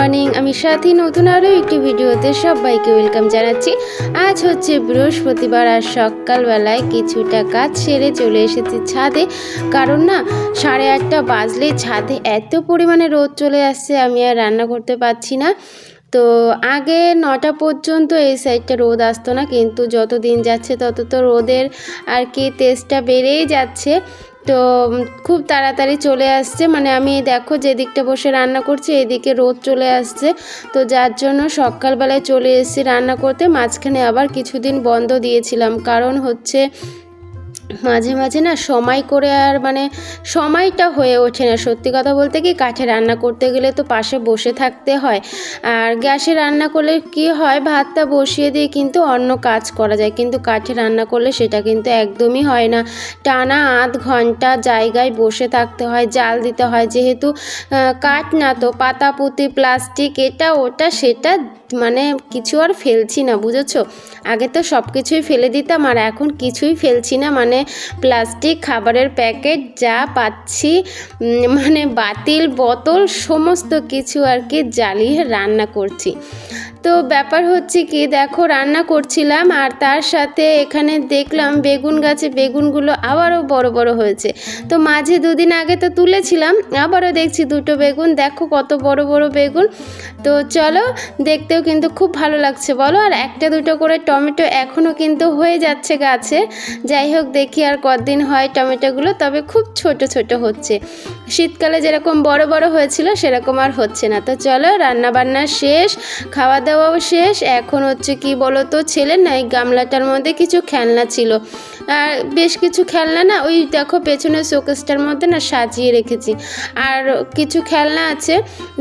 Morning. আমি সাথী, নতুন আরও একটি ভিডিওতে সবাইকে ওয়েলকাম জানাচ্ছি। আজ হচ্ছে বৃহস্পতিবার আর সকালবেলায় কিছুটা কাজ সেরে চলে এসেছি ছাদে। কারণ না, সাড়ে আটটা বাজলে ছাদে এত পরিমাণে রোদ চলে আসছে, আমি আর রান্না করতে পারছি না। তো আগে নটা পর্যন্ত এই সাইডটা রোদ আসতো না, কিন্তু যত দিন যাচ্ছে তত তো রোদের আর কি তেজটা বেড়েই যাচ্ছে। তো খুব তাড়াতাড়ি চলে আসছে। মানে আমি দেখো যেদিকটা বসে রান্না করছি, এদিকে রোদ চলে আসছে। তো যার জন্য সকালবেলায় চলে এসেছি রান্না করতে। মাঝখানে আবার কিছুদিন বন্ধ দিয়েছিলাম। কারণ হচ্ছে মাঝে মাঝে না সময় করে আর মানে সময়টা হয়ে ওঠে না। সত্যি কথা বলতে কি কাঠে রান্না করতে গেলে তো পাশে বসে থাকতে হয়। আর গ্যাসে রান্না করলে কি হয়, ভাতটা বসিয়ে দিয়ে কিন্তু অন্য কাজ করা যায়। কিন্তু কাঠে রান্না করলে সেটা কিন্তু একদমই হয় না। টানা আধ ঘণ্টা জায়গায় বসে থাকতে হয়, জাল দিতে হয়। যেহেতু কাঠ না তো পাতা পুঁতি প্লাস্টিক, এটা, ওটা, সেটা মানে কিছু আর ফেলছি না, বুঝেছ? আগে তো সব কিছুই ফেলে দিতাম আর এখন কিছুই ফেলছি না। মানে প্লাস্টিক, খাবারের প্যাকেট, যা পাচ্ছি মানে বাতিল, বোতল, সমস্ত কিছু আর কি জ্বালিয়ে রান্না করছি। তো ব্যাপার হচ্ছে কি, দেখো রান্না করছিলাম আর তার সাথে এখানে দেখলাম বেগুন গাছে বেগুনগুলো আবারও বড় বড় হয়েছে। তো মাঝে দুদিন আগে তো তুলেছিলাম, আবারও দেখছি দুটো বেগুন, দেখো কত বড় বড় বেগুন। তো চলো দেখতেও কিন্তু খুব ভালো লাগছে, বলো। আর একটা দুটো করে টমেটো এখনও কিন্তু হয়ে যাচ্ছে গাছে। যাই হোক, দেখি আর কতদিন হয় টমেটোগুলো, তবে খুব ছোট ছোট হচ্ছে। শীতকালে যেরকম বড় বড় হয়েছিল, সেরকম আর হচ্ছে না। তো চলো রান্না বান্না শেষ, খাওয়া দাওয়াও শেষ। এখন হচ্ছে কি বলো তো ছেলে না এই গামলাটার মধ্যে কিছু খেলনা ছিল। আর বেশ কিছু খেলনা না, ওই দেখো পেছনের শোকেসটার মধ্যে না সাজিয়ে রেখেছি। আর কিছু খেলনা আছে,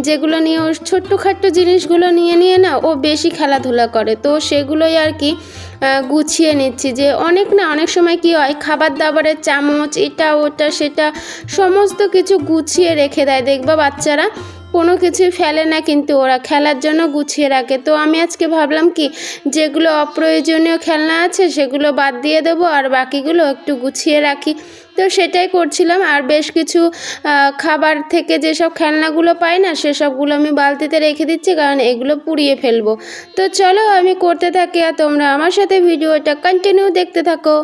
যেগুলো নিয়ে ওর ছোট্টখাট্ট জিনিসগুলো নিয়ে নিয়ে না ও বেশি খেলাধুলা করে। তো সেগুলোই আর কি গুছিয়ে নিচ্ছি যে অনেক না, অনেক সময় কি হয় খাবার দাবারের চামচ, এটা, ওটা, সেটা, সমস্ত কিছু গুছিয়ে রেখে দেয়। দেখবা বাচ্চারা কোনো কিছুই ফেলে না কিন্তু ওরা খেলার জন্য গুছিয়ে রাখে। তো আমি আজকে ভাবলাম কি, যেগুলো অপ্রয়োজনীয় খেলনা আছে সেগুলো বাদ দিয়ে দেবো আর বাকিগুলো একটু গুছিয়ে রাখি। তো সেটাই করছিলাম আর বেশ কিছু খাবার থেকে যেসব খেলনাগুলো পাই না সেসবগুলো আমি বালতিতে রেখে দিচ্ছি কারণ এগুলো পুড়িয়ে ফেলব। তো চলো আমি করতে থাকি আর তোমরা আমার সাথে ভিডিওটা কন্টিনিউ দেখতে থাকো।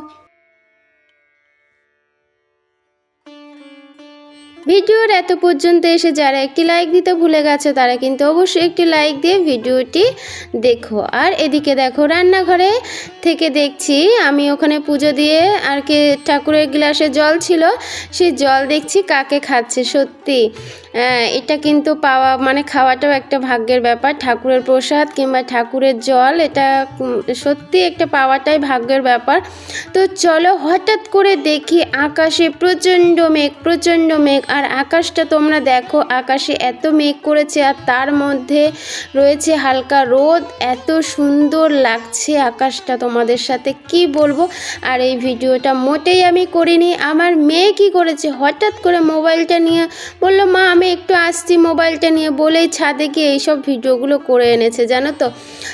ভিডিওর এত পর্যন্ত এসে যারা একটি লাইক দিতে ভুলে গেছে, তারা কিন্তু অবশ্যই একটি লাইক দিয়ে ভিডিওটি দেখো। আর এদিকে দেখো, রান্নাঘরে থেকে দেখছি আমি ওখানে পুজো দিয়ে আর কি ঠাকুরের গ্লাসে জল ছিল, সেই জল দেখছি কাকে খাচ্ছে সত্যি। এটা কিন্তু পাওয়া মানে খাওয়াটাও একটা ভাগ্যের ব্যাপার। ঠাকুরের প্রসাদ কিংবা ঠাকুরের জল, এটা সত্যি একটা পাওয়াটাই ভাগ্যের ব্যাপার। তো চলো হঠাৎ করে দেখি আকাশে প্রচণ্ড মেঘ প্রচণ্ড মেঘ। আর আকাশটা তোমরা দেখো, আকাশে এত মেঘ করেছে আর তার মধ্যে রয়েছে হালকা রোদ। এত সুন্দর লাগছে আকাশটা তোমাদের সাথে, কি বলব? আর এই ভিডিওটা মোটেই আমি করিনি। আমার মেয়ে কি করেছে? হঠাৎ করে মোবাইলটা নিয়ে বলল, মা, আমি একটু আসছি মোবাইলটা নিয়ে, বলেই ছাদে গিয়ে এইসব ভিডিওগুলো করে এনেছে, জানো তো।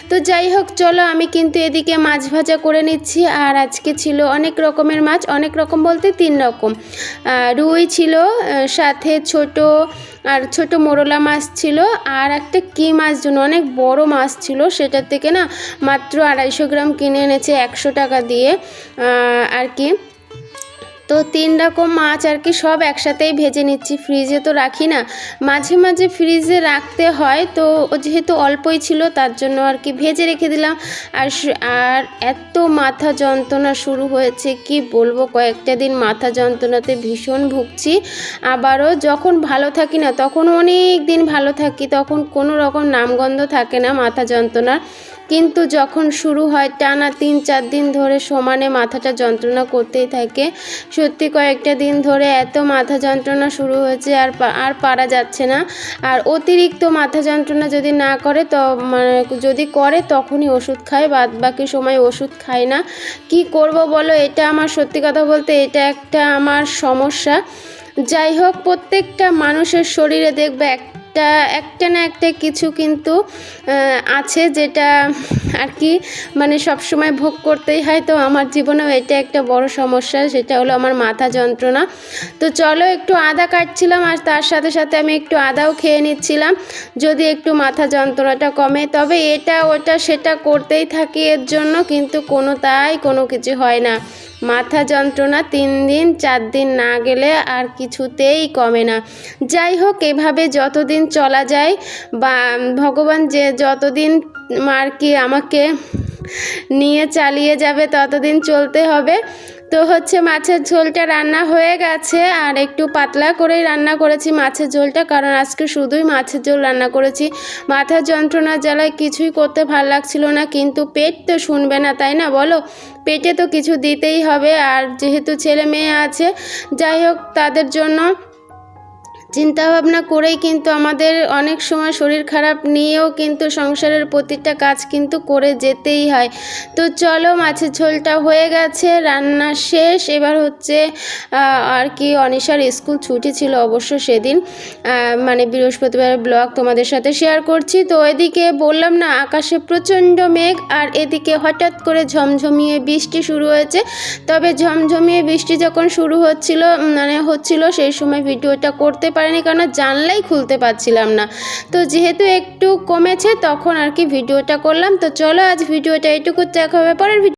তো যাই হোক, চলো আমি কিন্তু এদিকে মাছ ভাজা করে নিচ্ছি, আর আজকে ছিল অনেক রকমের মাছ, অনেক রকম বলতে তিন রকম। রুই ছিল সাথে ছোট, আর ছোট মোরলা মাছ ছিল, আর একটা কী মাছ যেন, অনেক বড় মাছ ছিল, সেটার থেকে না মাত্র আড়াইশো গ্রাম কিনে এনেছে, একশো টাকা দিয়ে আর কি। তো তিন রকম মাছ আর কি সব একসাথেই ভেজে নিচ্ছি। ফ্রিজে তো রাখি না। মাঝে মাঝে ফ্রিজে রাখতে হয়, তো যেহেতু অল্পই ছিল, তার জন্য আর কি ভেজে রেখে দিলাম। আর আর এত মাথা যন্ত্রণা শুরু হয়েছে, কি বলব? কয়েকটা দিন মাথা যন্ত্রণাতে ভীষণ ভুগছি। আবারও যখন ভালো থাকি না, তখন অনেক দিন ভালো থাকি, তখন কোনো রকম নামগন্ধ থাকে না মাথা যন্ত্রণার। কিন্তু যখন শুরু হয় টানা তিন, চার দিন ধরে সমানে মাথাটা যন্ত্রণা করতেই থাকে। সত্যি কয়েকটা দিন ধরে এত মাথা যন্ত্রণা শুরু হয়েছে আর আর পারা যাচ্ছে না। আর অতিরিক্ত মাথা যন্ত্রণা যদি না করে তো মানে যদি করে তখনই ওষুধ খায় বাদ বাকি সময় ওষুধ খায় না। কি করব বলো? এটা আমার সত্যি কথা বলতে এটা একটা আমার সমস্যা। যাই হোক, প্রত্যেকটা মানুষের শরীরে দেখবে একটা একটা একটা না একটা কিছু কিন্তু আছে যেটা আর কি মানে সবসময় ভোগ করতেই হয়। তো আমার জীবনেও এটা একটা বড় সমস্যা, সেটা হলো আমার মাথা যন্ত্রণা। তো চলো একটু আদা কাটছিলাম আর তার সাথে সাথে আমি একটু আদাও খেয়ে নিচ্ছিলাম। যদি একটু মাথা যন্ত্রণাটা কমে, তবে এটা, ওটা, সেটা করতেই থাকি এর জন্য, কিন্তু কোনো তাই কোনো কিছু হয় না। মাথা যন্ত্রণা তিন দিন, চার দিন না গেলে আর কিছুতেই কমে না। যাই হোক, এভাবে যতদিন চলা যায়, বা ভগবান যে যতদিন আর কি আমাকে নিয়ে চালিয়ে যাবে, ততদিন চলতে হবে। তো হচ্ছে মাছের ঝোলটা রান্না হয়ে গেছে আর একটু পাতলা করেই রান্না করেছি মাছের ঝোলটা, কারণ আজকে শুধুই মাছের ঝোল রান্না করেছি। মাথা যন্ত্রণা জ্বালায় কিছুই করতে ভালো লাগছিল না, কিন্তু পেট তো শুনবে না, তাই না বলো? পেটে তো কিছু দিতেই হবে, আর যেহেতু ছেলে মেয়ে আছে, যাই হোক তাদের জন্য চিন্তা ভাবনা করেই কিন্তু আমাদের অনেক সময় শরীর খারাপ নিয়েও কিন্তু সংসারের প্রতিটা কাজ কিন্তু করে যেতেই হয়। তো চলো, মাছের ঝোলটা হয়ে গেছে, রান্না শেষ। এবার হচ্ছে আর কি, অনিশার স্কুল ছুটি ছিল অবশ্য সেদিন। মানে বৃহস্পতিবার ব্লগ তোমাদের সাথে শেয়ার করছি। তো এদিকে বললাম না, আকাশে প্রচণ্ড মেঘ, আর এদিকে হঠাৎ করে ঝমঝমিয়ে বৃষ্টি শুরু হয়েছে। তবে ঝমঝমিয়ে বৃষ্টি যখন শুরু হচ্ছিল মানে হচ্ছিল, সেই সময় ভিডিওটা করতে পারিনি কারণ জানলাই খুলতে পারছিলাম না। তো যেহেতু একটু কমেছে, তখন আর কি ভিডিওটা করলাম। তো চলো আজ ভিডিওটা এটুকু, দেখা হবে পরের ভিডিও